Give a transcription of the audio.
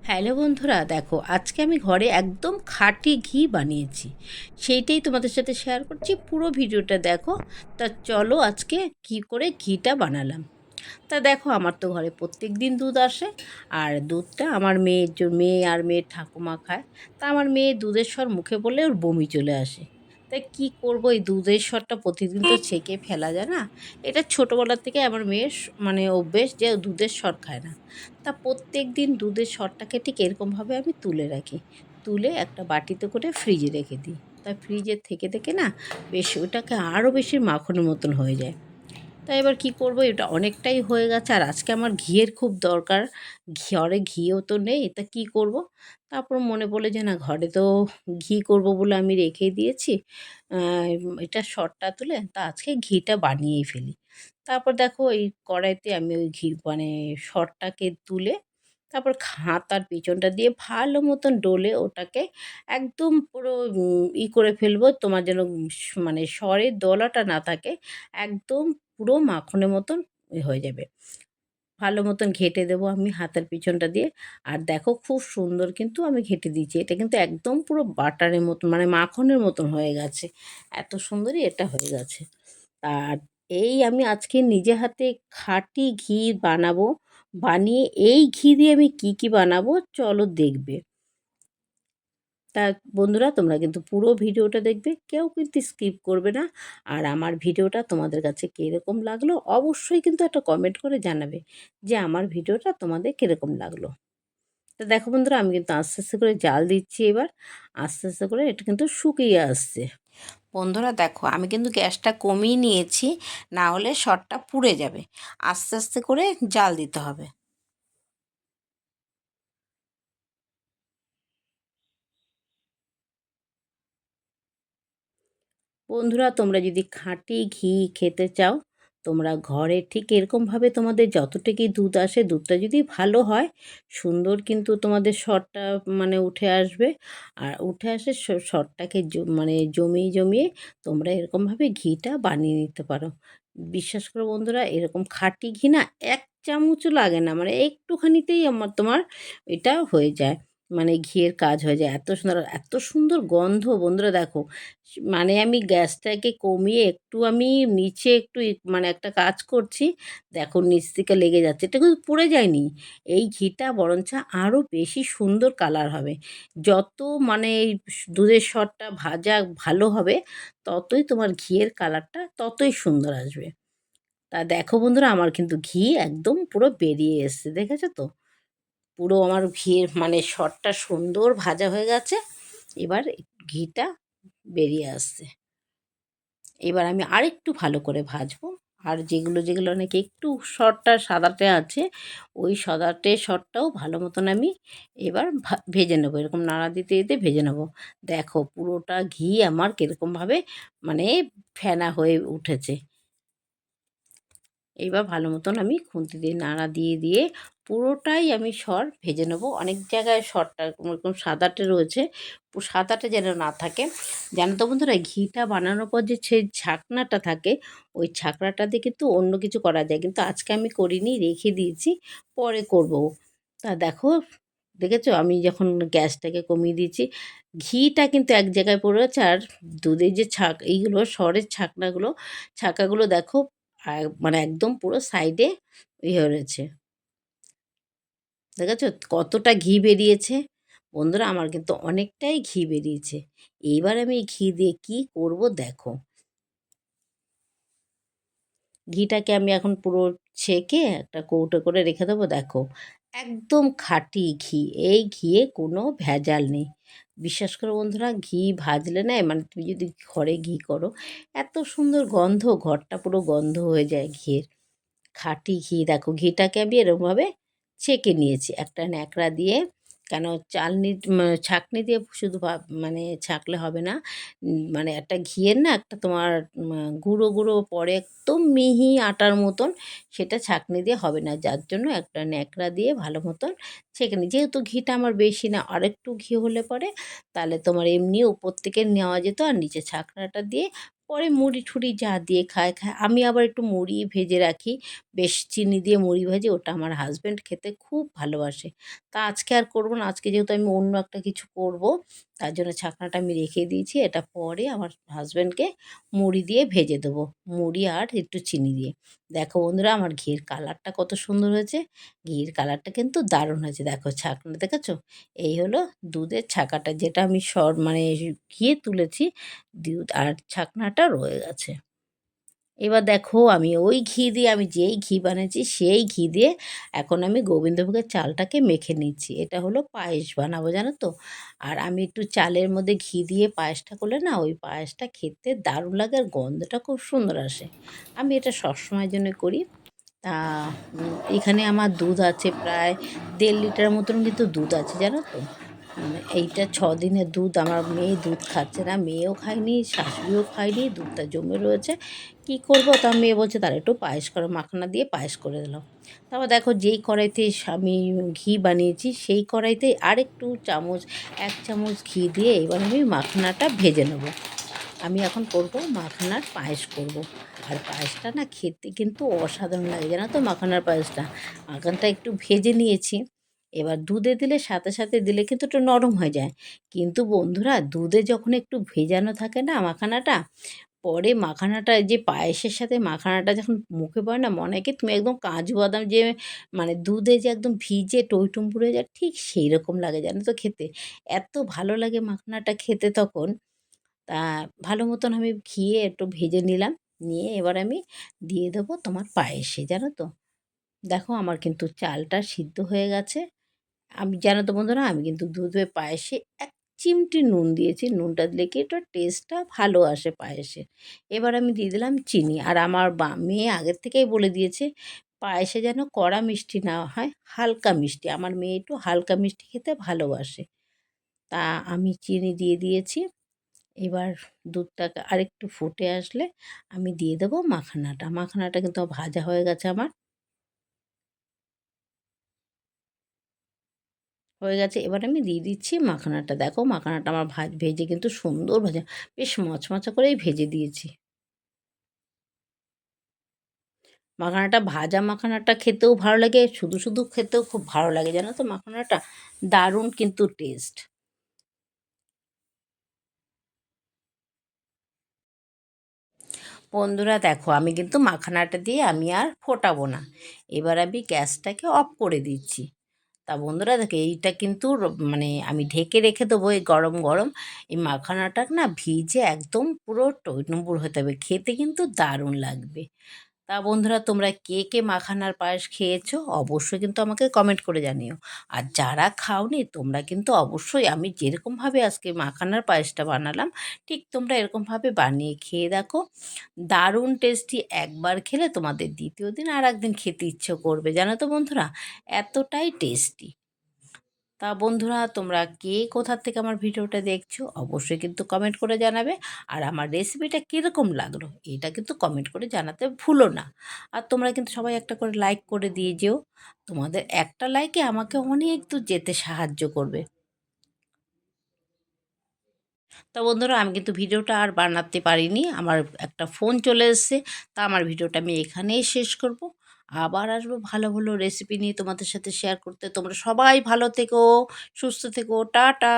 Hello বন্ধুরা, দেখো, আজকে আমি ঘরে একদম খাঁটি ঘি বানিয়েছি। সেইটাই তোমাদের সাথে শেয়ার করছি, পুরো ভিডিওটা দেখো। তা চলো আজকে কী করে ঘিটা বানালাম। তা দেখো, আমার তো ঘরে প্রত্যেক দিন দুধ আসে, আর দুধটা আমার মেয়ের, মেয়ে আর মেয়ের ঠাকুমা খায়। তা আমার মেয়ে দুধের স্বর মুখে বললে ওর বমি চলে আসে। তাই কী করব? এই দুধের স্বরটা প্রতিদিন তো ছেঁকে ফেলা যায় না। এটা ছোটোবেলার থেকে আমার মেয়ের মানে অভ্যেস যে দুধের স্বর খায় না। তা প্রত্যেক দিন দুধের সরটাকে ঠিক এরকমভাবে আমি তুলে রাখি। তুলে একটা বাটিতে করে ফ্রিজে রেখে দিই। তা ফ্রিজে থেকে থেকে না বেশ ওটাকে আরও বেশি মাখনের মতন হয়ে যায়। তা এবার কি করব? এটা অনেকটাই হয়ে গেছে। আর আজকে আমার ঘিয়ের খুব দরকার। ঘরে ঘিও তো নেই। তা কি করব? তারপর মনে পড়ল যে, না, ঘরে তো ঘি করব বলে আমি রেখে দিয়েছি। এটা শর্টটা তুলে তা আজকে ঘিটা বানিয়েই ফেলি। তারপর দেখো এই কড়াইতে আমি ওই ঘি মানে সরটাকে তুলে তারপর হাতার পিছনটা দিয়ে ভালো মতন ডলে ওটাকে একদম পুরো ই করে ফেলব। তোমার যেন মানে সরের দলাটা না থাকে, একদম পুরো মাখনের মতন হয়ে যাবে। ভালো মতন ঘেঁটে দেবো আমি হাতের পিছনটা দিয়ে। আর দেখো খুব সুন্দর কিন্তু আমি ঘেঁটে দিয়েছি। এটা কিন্তু একদম পুরো বাটারের মতন মানে মাখনের মতন হয়ে গেছে। এত সুন্দরই এটা হয়ে গেছে। আর এই আমি আজকে নিজে হাতে খাঁটি ঘি বানাবো। বানিয়ে এই ঘি দিয়ে আমি কি কি বানাবো চলো দেখবে। তা বন্ধুরা, তোমরা কিন্তু পুরো ভিডিওটা দেখবে, কেউ কিন্তু স্কিপ করবে না। আর আমার ভিডিওটা তোমাদের কাছে কীরকম লাগল, অবশ্যই কিন্তু একটা কমেন্ট করে জানাবে যে আমার ভিডিওটা তোমাদের কীরকম লাগল। তো দেখো বন্ধুরা, আমি কিন্তু আস্তে আস্তে করে জাল দিচ্ছি এবার। আস্তে আস্তে করে এটা কিন্তু শুকিয়ে আসছে। বন্ধুরা দেখো, আমি কিন্তু গ্যাসটা কমিয়ে নিয়েছি, না হলে শটটা পুড়ে যাবে। আস্তে আস্তে করে জাল দিতে হবে। বন্ধুরা, তোমরা যদি খাঁটি ঘি খেতে চাও, তোমরা ঘরে ঠিক এরকমভাবে তোমাদের যতটুকুই দুধ আসে, দুধটা যদি ভালো হয়, সুন্দর কিন্তু তোমাদের সরটা মানে উঠে আসবে। আর উঠে আসে জ- মানে জমিয়ে জমিয়ে তোমরা এরকমভাবে ঘিটা বানিয়ে নিতে পারো। বিশ্বাস করো বন্ধুরা, এরকম খাঁটি ঘি না এক চামচও লাগে না মানে একটুখানিতেই আমার তোমার এটা হয়ে যায়। মানে ঘিয়ের কাজ হয়ে যায়। এত সুন্দর এত সুন্দর গন্ধ বন্ধুরা দেখো। মানে আমি গ্যাসটাকে কমিয়ে একটু আমি নিচে একটু মানে একটা কাজ করছি, দেখো নিচ থেকে লেগে যাচ্ছে। এটা কিন্তু পুড়ে যায়নি। এই ঘিটা বরঞ্চ আরও বেশি সুন্দর কালার হবে। যত মানে এই দুধের সরটা ভাজা ভালো হবে, ততই তোমার ঘিয়ের কালারটা ততই সুন্দর আসবে। তা দেখো বন্ধুরা, আমার কিন্তু ঘি একদম পুরো বেরিয়ে এসছে, দেখেছ তো? পুরো আমার ঘিয়ের মানে সরটা সুন্দর ভাজা হয়ে গেছে। এবার ঘিটা বেরিয়ে আসছে। এবার আমি আরেকটু ভালো করে ভাজবো। আর যেগুলো যেগুলো নাকি একটু সরটা সাদাটে আছে, ওই সাদাটে সরটাও ভালো মতন আমি এবার ভেজে নেব। এরকম নাড়া দিতে দিতে ভেজে নেব। দেখো পুরোটা ঘি আমার কীরকমভাবে মানে ফেনা হয়ে উঠেছে। এইবার ভালো মতন আমি খুন্তি দিয়ে নাড়া দিয়ে দিয়ে পুরোটাই আমি সর ভেজে নেব। অনেক জায়গায় সরটা এরকম সাদাটে রয়েছে সাদাটে যেন না থাকে। জানো তো বন্ধুরা, ঘিটা বানানোর পর যে সেই ছাকনাটা থাকে, ওই ছাকনাটা দিয়ে কিন্তু অন্য কিছু করা যায়। কিন্তু আজকে আমি করিনি, রেখে দিয়েছি, পরে করব। তা দেখো, দেখেছ? আমি যখন গ্যাসটাকে কমিয়ে দিয়েছি, ঘিটা কিন্তু এক জায়গায় পড়ে আছে আর দুধের যে ছাক, এইগুলো সরের ছাকনাগুলো, ছাকাগুলো দেখো আর মানে একদম পুরো সাইডে ইয়ে রয়েছে। দেখাচ্ছ কতটা ঘি বেরিয়েছে? বন্ধুরা, আমার কিন্তু অনেকটাই ঘি বেরিয়েছে। এইবার আমি ঘি দিয়ে কি করব দেখো। ঘিটাকে আমি এখন পুরো ছেঁকে একটা কৌটো করে রেখে দেবো, দেখো। একদম খাঁটি ঘি। এই ঘিয়ে কোনো ভেজাল নেই। বিশ্বাস করো বন্ধুরা, ঘি ভাজলে না মানে তুমি যদি ঘরে ঘি করো, এত সুন্দর গন্ধ, ঘরটা পুরো গন্ধ হয়ে যায় ঘিয়ের। খাঁটি ঘি, দেখো ঘিটাকে আমি এরকমভাবে ছেঁকে নিয়েছি। একটা ন্যাকড়া দিয়ে কেন চালনি ছাঁকনি দিয়ে শুধু মানে ছাঁকলে হবে না। মানে একটা ঘিয়ের না একটা তোমার গুঁড়ো গুঁড়ো পরে একদম মিহি আটার মতন সেটা ছাঁকনি দিয়ে হবে না। যার জন্য একটা ন্যাকড়া দিয়ে ভালো মতন ছেঁকে নিই। যেহেতু ঘিটা আমার বেশি না, আরেকটু ঘি হলে পরে তাহলে তোমার এমনি উপর থেকে নেওয়া যেত আর নিচে ছাঁকনাটা দিয়ে পরে মুড়ি ঠুড়ি যা দিয়ে খায় খায়। আমি আবার একটু মুড়ি ভেজে রাখি। বেশ চিনি দিয়ে মুড়ি ভাজি, ওটা আমার হাজব্যান্ড খেতে খুব ভালোবাসে। তা আজকে আর করব না, আজকে যেহেতু আমি অন্য একটা কিছু করব, তার জন্য ছাকনাটা আমি রেখে দিয়েছি। এটা পরে আমার হাজব্যান্ডকে মুড়ি দিয়ে ভেজে দেবো। মুড়ি আর একটু চিনি দিয়ে। দেখো বন্ধুরা, আমার ঘির কালারটা কত সুন্দর হয়েছে। ঘির কালারটা কিন্তু দারুণ হয়েছে। দেখো ছাকনা, দেখেছ? এই হলো দুধের ছাকাটা, যেটা আমি সর মানে ঘিয়ে তুলেছি। আর ছাকনাটা রয়ে গেছে। এবার দেখো আমি ওই ঘি দিয়ে আমি যেই ঘি বানিয়েছি সেই ঘি দিয়ে এখন আমি গোবিন্দভোগের চালটাকে মেখে নিচ্ছি। এটা হলো পায়েস বানাবো, জানো তো? আর আমি একটু চালের মধ্যে ঘি দিয়ে পায়েসটা করলে না ওই পায়েসটা খেতে দারুণ লাগে আর গন্ধটা খুব সুন্দর আসে। আমি এটা সবসময়ের জন্য করি। তা এখানে আমার দুধ আছে প্রায় দেড় লিটার মতন কিন্তু দুধ আছে, জানো তো? এইটা ছ দিনের দুধ, আমার মেয়ে দুধ খাচ্ছে না, মেয়েও খায়নি, শাশুড়িও খায়নি, দুধটা জমে রয়েছে। কি করব? তা মেয়ে বলছে, তার একটু পায়েস করো, মাখনা দিয়ে পায়েস করে দিলাম। তারপর দেখো, যেই কড়াইতে আমি ঘি বানিয়েছি, সেই কড়াইতে আরেকটু চামচ, এক চামচ ঘি দিয়ে এবার আমি মাখনাটা ভেজে নেব। আমি এখন করব মাখনার পায়েস করব। আর পায়েসটা না খেতে কিন্তু অসাধারণ লাগে, জানো তো মাখানার পায়েসটা? মাখানটা একটু ভেজে নিয়েছি। এবার দুধে দিলে সাথে সাথে দিলে কিন্তু একটু নরম হয়ে যায়। কিন্তু বন্ধুরা, দুধে যখন একটু ভেজানো থাকে না মাখানাটা, পরে মাখানাটা, যে পায়েসের সাথে মাখানাটা যখন মুখে পড়ে না, মনে হয় কি তুমি একদম কাজু বাদাম যে মানে দুধে যে একদম ভিজে টইটুম পুড়ে যায়, ঠিক সেই রকম লাগে জানো তো খেতে। এত ভালো লাগে মাখানাটা খেতে তখন। তা ভালো মতন আমি ঘিয়ে একটু ভেজে নিলাম, নিয়ে এবার আমি দিয়ে দেবো তোমার পায়েসে, জানো তো। দেখো আমার কিন্তু চালটা সিদ্ধ হয়ে গেছে। আমি, জানো তো বন্ধুরা, আমি কিন্তু দুধে পায়েসে এক চিমটি নুন দিয়েছি। নুনটা দিলে কি একটু টেস্টটা ভালো আসে পায়েসে। এবার আমি দিয়ে দিলাম চিনি। আর আমার বা, মেয়ে আগের থেকেই বলে দিয়েছে, পায়েসে যেন কড়া মিষ্টি না হয়, হালকা মিষ্টি। আমার মেয়ে একটু হালকা মিষ্টি খেতে ভালোবাসে। তা আমি চিনি দিয়ে দিয়েছি। এবার দুধটাকে আরেকটু ফুটে আসলে আমি দিয়ে দেবো মাখানাটা। মাখানাটা কিন্তু ভাজা হয়ে গেছে আমার। হয়ে গেছে। এবার আমি দিয়ে দিচ্ছি মাখানাটা। দেখো মাখানাটা আমার ভাজ, ভেজে কিন্তু সুন্দর ভাজা। বেশ মচমচা করেই ভেজে দিয়েছি। মাখানাটা, ভাজা মাখানাটা খেতেও ভালো লাগে। শুধু শুধু খেতেও খুব ভালো লাগে, জানো তো মাখানাটা? দারুণ কিন্তু টেস্ট বন্ধুরা দেখো, আমি কিন্তু মাখানাটা দিয়ে আমি আর ফোটাবো না। এবার আমি গ্যাসটাকে অফ করে দিচ্ছি। তা বন্ধুরা দেখো এইটা কিন্তু মানে আমি ঢেকে রেখে দেবো এই গরম গরম। এই মাখানাটা না ভিজে একদম পুরো টইটুম্বুর হতে হবে। খেতে কিন্তু দারুণ লাগবে। তা বন্ধুরা, তোমরা কে কে মাখানার পায়েস খেয়েছো অবশ্যই কিন্তু আমাকে কমেন্ট করে জানিও। আর যারা খাওনি, তোমরা কিন্তু অবশ্যই আমি যেরকমভাবে আজকে মাখানার পায়েসটা বানালাম, ঠিক তোমরা এরকমভাবে বানিয়ে খেয়ে দেখো। দারুণ টেস্টি একবার খেলে তোমাদের দ্বিতীয় দিন আর একদিন খেতে ইচ্ছে করবে। জানো তো বন্ধুরা, এতটাই টেস্টি তা বন্ধুরা, তোমরা কে কোথার থেকে আমার ভিডিওটা দেখছ অবশ্যই কিন্তু কমেন্ট করে জানাবে। আর আমার রেসিপিটা কীরকম লাগল এটা কিন্তু কমেন্ট করে জানাতে ভুলো না। আর তোমরা কিন্তু সবাই একটা করে লাইক করে দিয়ে যেও। তোমাদের একটা লাইকে আমাকে অনেক দূর যেতে সাহায্য করবে। তা বন্ধুরা, আমি কিন্তু ভিডিওটা আর বানাতে পারিনি। আমার একটা ফোন চলে এসছে, তা আমার ভিডিওটা আমি এখানেই শেষ করব। আবার আসব ভালো ভালো রেসিপি নিয়ে তোমাদের সাথে শেয়ার করতে। তোমরা সবাই ভালো থেকো, সুস্থ থেকো, টাটা।